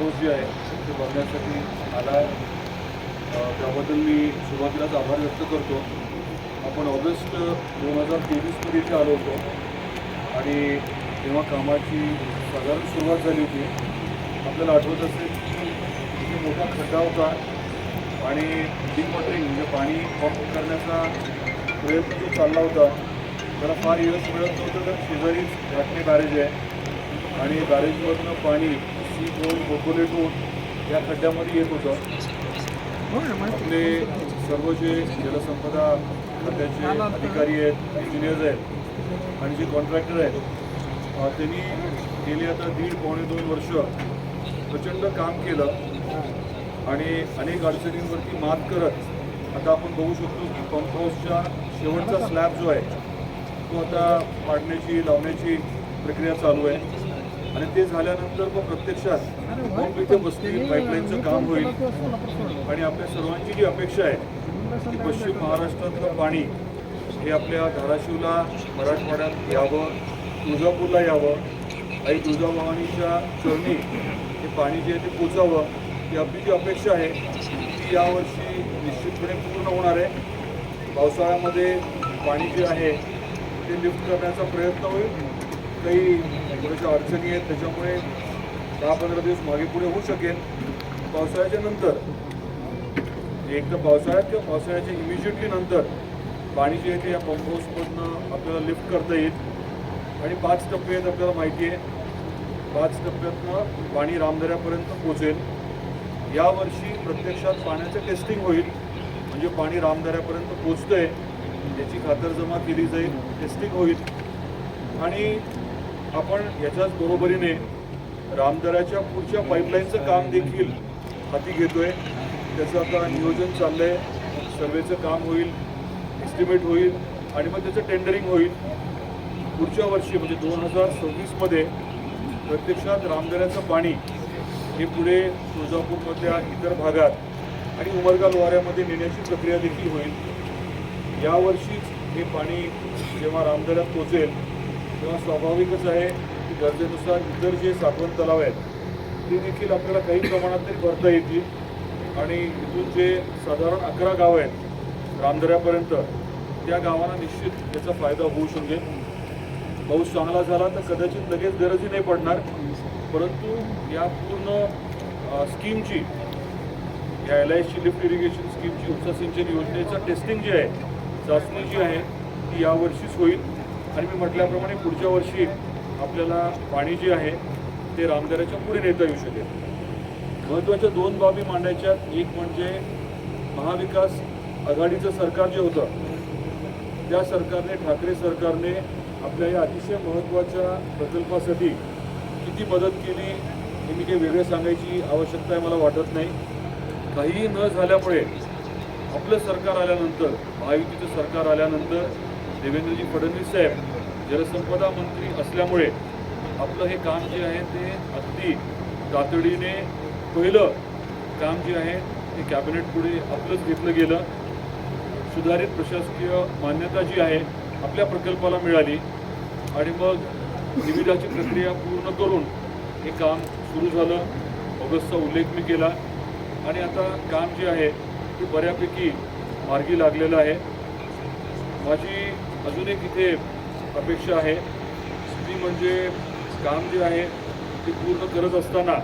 House जे आहे ते बघण्यासाठी आला त्याबद्दल मी सुरुवातीलाच आभार व्यक्त करतो. आपण ऑगस्ट दोन हजार तेवीसमध्ये इथे आलो होतो. आणि तेव्हा कामाची साधारण सुरुवात झाली होती आपल्याला आठवत असेल की इथे मोठा खड्डा होता आणि डिमॉटरिंग म्हणजे पाणी पंप करण्याचा प्रयत्न जो चालला होता त्याला फार यश मिळत नव्हतं. तर शेजारीच घाटणे बॅरेज आहे. आणि बॅरेजमधनं पाणी सी होऊन कोकोलेट होऊन या खड्ड्यामध्ये येत होतं. आपले सर्व जे जलसंपदा खात्याचे अधिकारी आहेत इंजिनियर्स आहेत आणि जे कॉन्ट्रॅक्टर आहेत त्यांनी गेली आता दीड पावणे दोन वर्ष प्रचंड काम केलं आणि अनेक अडचणींवरती मात करत आता आपण बघू शकतो की पंप हाऊसच्या शेवटचा स्लॅब जो आहे तो आता पाडण्याची लावण्याची प्रक्रिया चालू आहे. आणि ते झाल्यानंतर मग प्रत्यक्षात मग इथे बसतील पाईपलाईनचं काम होईल. आणि आपल्या सर्वांची जी अपेक्षा आहे की पश्चिम महाराष्ट्रातलं पाणी हे आपल्या धाराशिवला मराठवाड्यात यावं तुळजापूरला यावं आई तुळजाभवानीच्या चरणी हे पाणी जे आहे ते पोचावं ही आपली जी अपेक्षा आहे ती यावर्षी निश्चितपणे पूर्ण होणार आहे. पावसाळ्यामध्ये पाणी जे आहे ते लिफ्ट करण्याचा प्रयत्न होईल. काही थोड्याशा अडचणी आहेत त्याच्यामुळे दहा पंधरा दिवस मागे पुढे होऊ शकेल. पावसाळ्याच्या नंतर एक तर पावसाळ्यात किंवा पावसाळ्याच्या इमिजिएटली नंतर पाणी जे आहे ते या पंप हाऊसमधनं आपल्याला लिफ्ट करता येईल. आणि पाच टप्पे आहेत आपल्याला माहिती आहे. पाच टप्प्यातनं पाणी रामदऱ्यापर्यंत पोचेल यावर्षी प्रत्यक्षात पाण्याचं टेस्टिंग होईल. म्हणजे पाणी रामदऱ्यापर्यंत पोचतंय याची खातरजमा केली जाईल. टेस्टिंग होईल. आणि आपण याच्याच बरोबरीने रामदऱ्याच्या पुढच्या पाईपलाईनचं काम देखील हाती घेतोय. त्याचं आता नियोजन चाललंय. सर्वेचं काम होईल एस्टिमेट होईल आणि मग त्याचं टेंडरिंग होईल. पुढच्या वर्षी म्हणजे दोन हजार सव्वीसमध्ये प्रत्यक्षात रामदऱ्याचं पाणी हे पुढे तुळजापूरमधल्या इतर भागात आणि उमरगा लोहाऱ्यामध्ये नेण्याची प्रक्रिया देखील होईल. यावर्षीच हे पाणी जेव्हा रामदऱ्यात पोचेल तेव्हा स्वाभाविकच आहे की गरजेनुसार इतर जे साठवण तलाव आहेत ते देखील आपल्याला काही प्रमाणात तरी भरता येतील. आणि इथून जे साधारण अकरा गावं आहेत रामदऱ्यापर्यंत त्या गावांना निश्चित त्याचा फायदा होऊ शकेल. पाऊस चांगला झाला तर कदाचित लगेच गरजही नाही पडणार. परंतु या पूर्ण स्कीमची या L I C lift irrigation स्कीमची उपसा सिंचन योजनेचं टेस्टिंग जी आहे चाचणी जी आहे ती यावर्षीच होईल. आणि मी म्हटल्याप्रमाणे पुढच्या वर्षी आपल्याला पाणी जे आहे ते रामदऱ्याच्या पुढे नेता येऊ शकेल. महत्त्वाच्या दोन बाबी मांडायच्या. एक म्हणजे महाविकास आघाडीचं सरकार जे होतं त्या सरकारने ठाकरे सरकारने आपल्या या अतिशय महत्त्वाच्या प्रकल्पासाठी किती मदत केली हे मी काही वेगळं सांगायची आवश्यकता आहे मला वाटत नाही. काहीही न झाल्यामुळे आपलं सरकार आल्यानंतर महायुतीचं सरकार आल्यानंतर देवेंद्रजी फडणवीस साहेब जलसंपदा मंत्री असल्यामुळे आपलं हे काम जे आहे ते अगदी तातडीने पहिलं काम जे आहे ते कॅबिनेट पुढे आपलंच घेतलं गेलं. सुधारित प्रशासकीय मान्यता जी आहे आपल्या प्रकल्पाला मिळाली. आणि मग निविदाची प्रक्रिया पूर्ण करून हे काम सुरू झालं. ऑगस्टचा उल्लेख मी केला. आणि आता काम जे आहे ते बऱ्यापैकी मार्गी लागलेलं आहे. माझी अजून एक इथे अपेक्षा आहे. स्त्री म्हणजे काम जे आहे ते पूर्ण करत असताना